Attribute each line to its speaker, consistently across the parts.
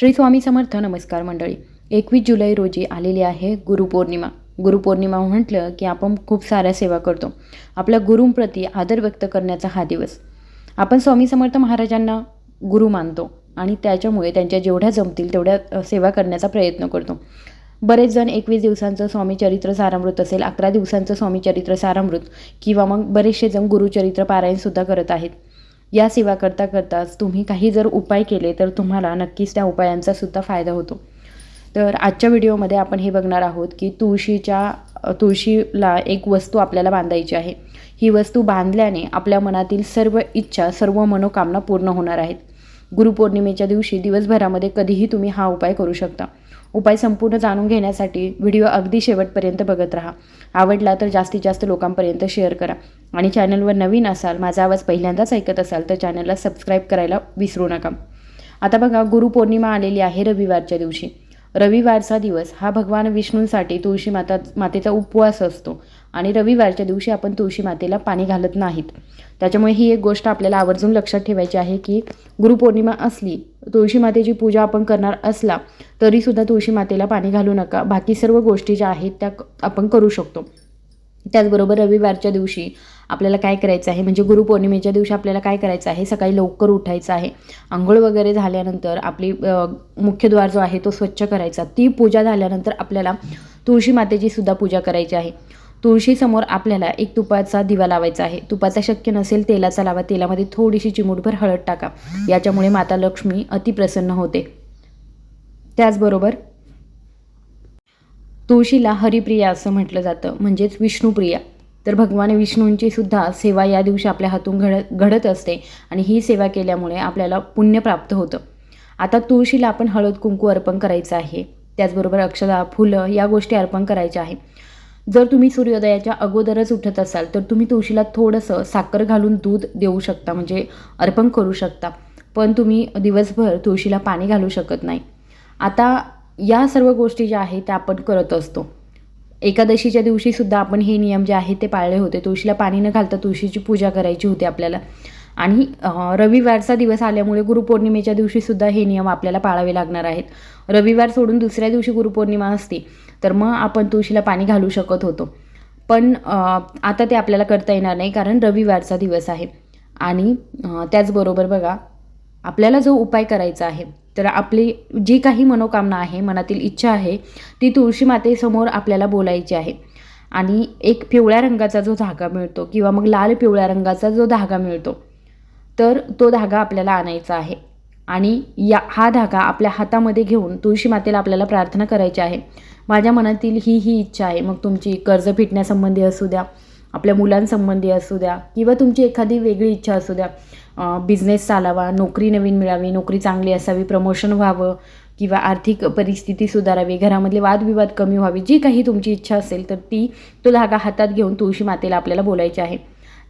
Speaker 1: श्री स्वामी समर्थ नमस्कार मंडळी. एकवीस जुलै रोजी आलेली आहे गुरुपौर्णिमा गुरुपौर्णिमा म्हटलं की आपण खूप साऱ्या सेवा करतो. आपल्या गुरूंप्रती आदर व्यक्त करण्याचा हा दिवस. आपण स्वामी समर्थ महाराजांना गुरु मानतो आणि त्याच्यामुळे त्यांच्या जेवढ्या जमतील तेवढ्या सेवा करण्याचा प्रयत्न करतो. बरेच जण एकवीस दिवसांचं स्वामी चरित्र सारामृत असेल अकरा दिवसांचं स्वामी चरित्र सारामृत किंवा मग बरेचसे जण गुरुचरित्र पारायणसुद्धा करत आहेत. या सेवा करता करताच तुम्ही काही जर उपाय केले तर तुम्हाला नक्कीच त्या उपायांचा सुद्धा फायदा होतो. तर आजच्या व्हिडिओमध्ये आपण हे बघणार आहोत की तुळशीच्या तुळशीला एक वस्तू आपल्याला बांधायची आहे. ही वस्तू बांधल्याने आपल्या मनातील सर्व इच्छा सर्व मनोकामना पूर्ण होणार आहेत. गुरुपौर्णिमेच्या दिवशी दिवसभरामध्ये कधीही तुम्ही हा उपाय करू शकता. उपाय संपूर्ण जाणून घेण्यासाठी व्हिडिओ अगदी शेवटपर्यंत बघत राहा. आवडला तर जास्तीत जास्त लोकांपर्यंत शेअर करा. आणि चॅनलवर नवीन असाल माझा आवाज पहिल्यांदाच ऐकत असाल तर चॅनलला सबस्क्राईब करायला विसरू नका. आता बघा गुरुपौर्णिमा आलेली आहे रविवारच्या दिवशी. रविवारचा दिवस हा भगवान विष्णूंसाठी तुळशी माता मातेचा उपवास असतो. आणि रविवारच्या दिवशी आपण तुळशी मातेला पाणी घालत नाहीत. त्याच्यामुळे ही एक गोष्ट आपल्याला आवर्जून लक्षात ठेवायची आहे की गुरुपौर्णिमा असली तुळशी मातेची पूजा आपण करणार असला तरीसुद्धा तुळशी मातेला पाणी घालू नका. बाकी सर्व गोष्टी ज्या आहेत त्या आपण करू शकतो. त्याचबरोबर रविवारच्या दिवशी आपल्याला काय करायचं आहे? म्हणजे गुरुपौर्णिमेच्या दिवशी आपल्याला काय करायचं आहे? सकाळी लवकर उठायचं आहे. आंघोळ वगैरे झाल्यानंतर आपली मुख्यद्वार जो आहे तो स्वच्छ करायचा. ती पूजा झाल्यानंतर आपल्याला तुळशी मातेची सुद्धा पूजा करायची आहे. तुळशीसमोर आपल्याला एक तुपाचा दिवा लावायचा आहे. तुपाचा शक्य नसेल तेलाचा लावा. तेलामध्ये थोडीशी चिमूटभर हळद टाका. याच्यामुळे माता लक्ष्मी अतिप्रसन्न होते. त्याचबरोबर तुळशीला हरिप्रिया असं म्हटलं जातं म्हणजेच विष्णुप्रिया. तर भगवान विष्णूंची सुद्धा सेवा या दिवशी आपल्या हातून घड घडत असते आणि ही सेवा केल्यामुळे आपल्याला पुण्य प्राप्त होतं. आता तुळशीला आपण हळद कुंकू अर्पण करायचं आहे. त्याचबरोबर अक्षदा फुलं या गोष्टी अर्पण करायच्या आहे. जर तुम्ही सूर्योदयाच्या अगोदरच उठत असाल तर तुम्ही तुळशीला थोडंसं साखर घालून दूध देऊ शकता म्हणजे अर्पण करू शकता. पण तुम्ही दिवसभर तुळशीला पाणी घालू शकत नाही. आता या सर्व गोष्टी ज्या आहेत त्या आपण करत असतो. एकादशीच्या दिवशीसुद्धा आपण हे नियम जे आहेत ते पाळले होते. तुळशीला पाणी न घालता तुळशीची पूजा करायची होती आपल्याला. आणि रविवारचा दिवस आल्यामुळे गुरुपौर्णिमेच्या दिवशीसुद्धा हे नियम आपल्याला पाळावे लागणार आहेत. रविवार सोडून दुसऱ्या दिवशी गुरुपौर्णिमा असते तर मग आपण तुळशीला पाणी घालू शकत होतो. पण आता ते आपल्याला करता येणार नाही कारण रविवारचा दिवस आहे. आणि त्याचबरोबर बघा आपल्याला जो उपाय करायचा आहे तर आपली जी काही मनोकामना आहे मनातील इच्छा आहे ती तुळशी मातेसमोर आपल्याला बोलायची आहे. आणि एक पिवळ्या रंगाचा जो धागा मिळतो किंवा मग लाल पिवळ्या रंगाचा जो धागा मिळतो तर तो धागा आपल्याला आणायचा आहे. आणि या हा धागा आपल्या हातामध्ये घेऊन तुळशी मातेला आपल्याला प्रार्थना करायची आहे. माझ्या मनातील ही ही इच्छा आहे. मग तुमची कर्ज फिटण्यासंबंधी असू द्या आपल्या मुलांसंबंधी असू द्या किंवा तुमची एखादी वेगळी इच्छा असू द्या बिझनेस चालावा नोकरी नवीन मिळावी नोकरी चांगली असावी प्रमोशन व्हावं किंवा आर्थिक परिस्थिती सुधारावी घरामधले वादविवाद कमी व्हावी जी काही तुमची इच्छा असेल तर ती तो धागा हातात घेऊन तुळशी मातेला आपल्याला बोलायची आहे.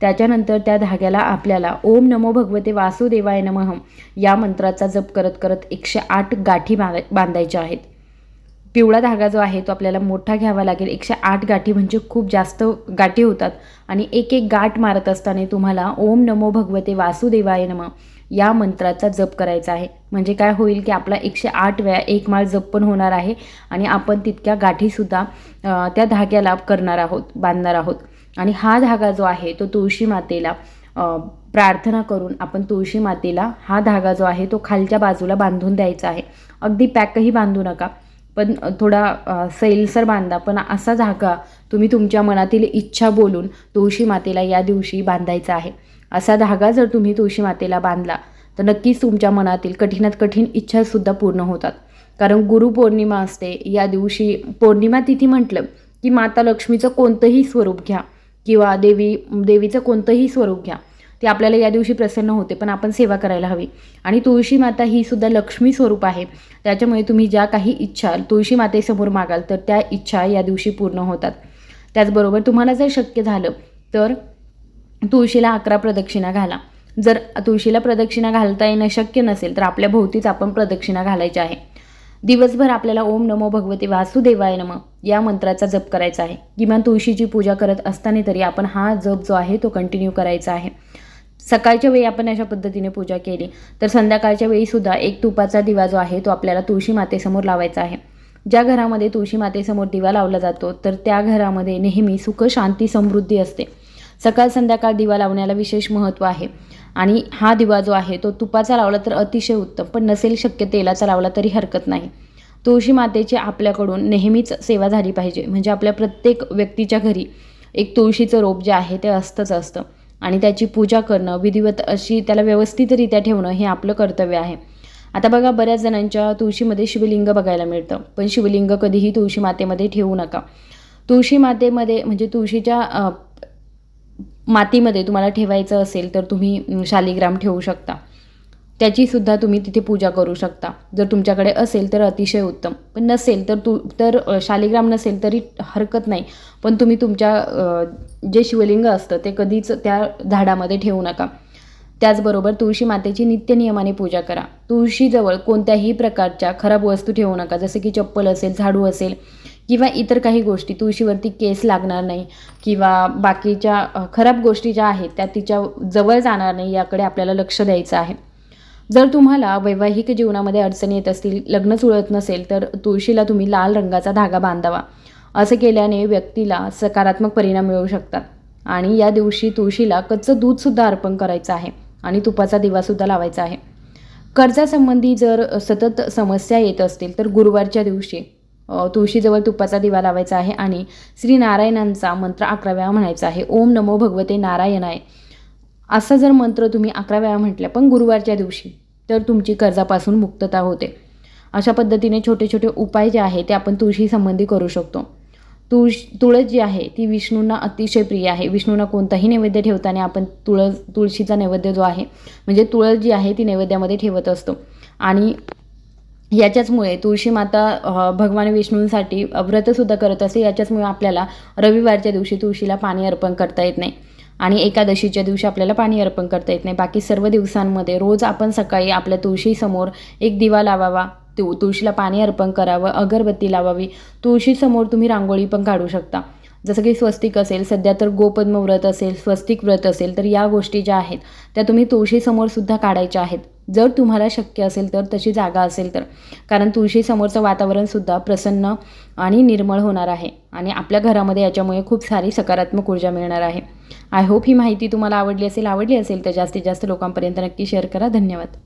Speaker 1: त्याच्यानंतर त्या धाग्याला आपल्याला ओम नमो भगवते वासुदेवाय नमः या मंत्राचा जप करत करत एकशे आठ गाठी बांधायच्या आहेत. पिवळा धागा जो आहे तो आपल्याला मोठा घ्यावा लागेल. एकशे आठ गाठी म्हणजे खूप जास्त गाठी होतात. आणि एक एक गाठ मारत असताना तुम्हाला ओम नमो भगवते वासुदेवाय नम या मंत्राचा जप करायचा आहे. म्हणजे काय होईल की आपला एकशे आठ वेळा एक माळ जप पण होणार आहे आणि आपण तितक्या गाठीसुद्धा त्या धाग्याला करणार आहोत बांधणार आहोत. आणि हा धागा जो आहे तो तुळशी मातेला प्रार्थना करून आपण तुळशी मातेला हा धागा जो आहे तो खालच्या बाजूला बांधून द्यायचा आहे. अगदी पॅकही बांधू नका. पण थोडा सैलसर बांधा. पण असा धागा तुम्ही तुमच्या मनातील इच्छा बोलून तुळशी मातेला या दिवशी बांधायचा आहे. असा धागा जर तुम्ही तुळशी मातेला बांधला तर नक्कीच तुमच्या मनातील कठीणात कठीण इच्छासुद्धा पूर्ण होतात. कारण गुरुपौर्णिमा असते या दिवशी पौर्णिमा तिथी म्हटलं की माता लक्ष्मीचं कोणतंही स्वरूप घ्या किंवा देवी देवीचं कोणतंही स्वरूप घ्या. ती आपल्याला या दिवशी प्रसन्न होते पण आपण सेवा करायला हवी. आणि तुळशी माता ही सुद्धा लक्ष्मी स्वरूप आहे. त्याच्यामुळे तुम्ही ज्या काही इच्छा तुळशी मातेसमोर मागाल तर त्या इच्छा या दिवशी पूर्ण होतात. त्याचबरोबर तुम्हाला जर शक्य झालं तर तुळशीला अकरा प्रदक्षिणा घाला. जर तुळशीला प्रदक्षिणा घालता येणं शक्य नसेल तर आपल्या भोवतीच आपण प्रदक्षिणा घालायची आहे. दिवसभर आपल्याला ओम नमो भगवते वासुदेवाय नम या मंत्राचा जप करायचा आहे. किमान तुळशीची पूजा करत असताना तरी आपण हा जप जो आहे तो कंटिन्यू करायचा आहे. सकाळच्या वेळी आपण अशा पद्धतीने पूजा केली तर संध्याकाळच्या वेळीसुद्धा एक तुपाचा दिवा जो आहे तो आपल्याला तुळशी मातेसमोर लावायचा आहे. ज्या घरामध्ये तुळशी मातेसमोर दिवा लावला जातो तर त्या घरामध्ये नेहमी सुख शांती समृद्धी असते. सकाळ संध्याकाळ दिवा लावण्याला विशेष महत्त्व आहे. आणि हा दिवा जो आहे तो तुपाचा लावला तर अतिशय उत्तम पण नसेल शक्य तेलाचा लावला तरी हरकत नाही. तुळशी मातेची आपल्याकडून नेहमीच सेवा झाली पाहिजे. म्हणजे आपल्या प्रत्येक व्यक्तीच्या घरी एक तुळशीचं रोप जे आहे ते असतंच असतं. आणि त्याची पूजा करणं विधिवत अशी त्याला व्यवस्थितरित्या ठेवणं हे आपलं कर्तव्य आहे. आता बघा बऱ्याच जणांच्या तुळशीमध्ये शिवलिंग बघायला मिळतं. पण शिवलिंग कधीही तुळशी मातेमध्ये ठेवू नका. तुळशी मातेमध्ये म्हणजे तुळशीच्या मातीमध्ये तुम्हाला ठेवायचं असेल तर तुम्ही शालिग्राम ठेवू शकता. त्याचीसुद्धा तुम्ही तिथे पूजा करू शकता. जर तुमच्याकडे असेल तर अतिशय उत्तम. पण नसेल तर तू तर शालिग्राम नसेल तरी हरकत नाही. पण तुम्ही तुमच्या जे शिवलिंग असतं ते कधीच त्या झाडामध्ये ठेवू नका. त्याचबरोबर तुळशी मातेची नित्यनियमाने पूजा करा. तुळशीजवळ कोणत्याही प्रकारच्या खराब वस्तू ठेवू नका. जसं की चप्पल असेल झाडू असेल किंवा इतर काही गोष्टी तुळशीवरती केस लागणार नाही किंवा बाकीच्या खराब गोष्टी ज्या आहेत त्या तिच्या जवळ जाणार नाही याकडे आपल्याला लक्ष द्यायचं आहे. जर तुम्हाला वैवाहिक जीवनामध्ये अडचणी येत असतील लग्न जुळत नसेल तर तुळशीला तुम्ही लाल रंगाचा धागा बांधावा. असं केल्याने व्यक्तीला सकारात्मक परिणाम मिळू शकतात. आणि या दिवशी तुळशीला कच्चं दूधसुद्धा अर्पण करायचं आहे आणि तुपाचा दिवासुद्धा लावायचा आहे. कर्जासंबंधी जर सतत समस्या येत असतील तर गुरुवारच्या दिवशी तुळशीजवळ तुपाचा दिवा लावायचा आहे आणि श्री नारायणांचा मंत्र अकरा वेळा म्हणायचा आहे. ओम नमो भगवते नारायणाय. असा जर मंत्र तुम्ही अकरा वेळा म्हटल्या पण गुरुवारच्या दिवशी तर तुमची कर्जापासून मुक्तता होते. अशा पद्धतीने छोटे छोटे उपाय जे आहे ते आपण तुळशी संबंधी करू शकतो. तुळश तुळस जी आहे ती विष्णूंना अतिशय प्रिय आहे. विष्णूंना कोणताही नैवेद्य ठेवताना आपण तुळस तुळशीचा नैवेद्य जो आहे म्हणजे तुळस जी आहे ती नैवेद्यामध्ये ठेवत असतो. आणि याच्याचमुळे तुळशी माता भगवान विष्णूंसाठी व्रतसुद्धा करत असते. याच्याचमुळे आपल्याला रविवारच्या दिवशी तुळशीला पाणी अर्पण करता येत नाही. आणि एकादशीच्या दिवशी आपल्याला पाणी अर्पण करता येत नाही. बाकी सर्व दिवसांमध्ये रोज आपण सकाळी आपल्या तुळशीसमोर एक दिवा लावावा तु तुळशीला पाणी अर्पण करावं अगरबत्ती लावावी. तुळशीसमोर तुम्ही रांगोळी पण काढू शकता. जसं की स्वस्तिक असेल सध्या तर गोपद्म व्रत असेल स्वस्तिक व्रत असेल तर या गोष्टी ज्या आहेत त्या तुम्ही तुळशीसमोरसुद्धा काढायच्या आहेत. जर तुम्हाला शक्य असेल तर तशी जागा असेल तर. कारण तुळशीसमोरचं वातावरणसुद्धा प्रसन्न आणि निर्मळ होणार आहे. आणि आपल्या घरामध्ये याच्यामुळे खूप सारी सकारात्मक ऊर्जा मिळणार आहे. आय होप ही माहिती तुम्हाला आवडली असेल आवडली असेल तर जास्तीत जास्त लोकांपर्यंत नक्की शेअर करा. धन्यवाद.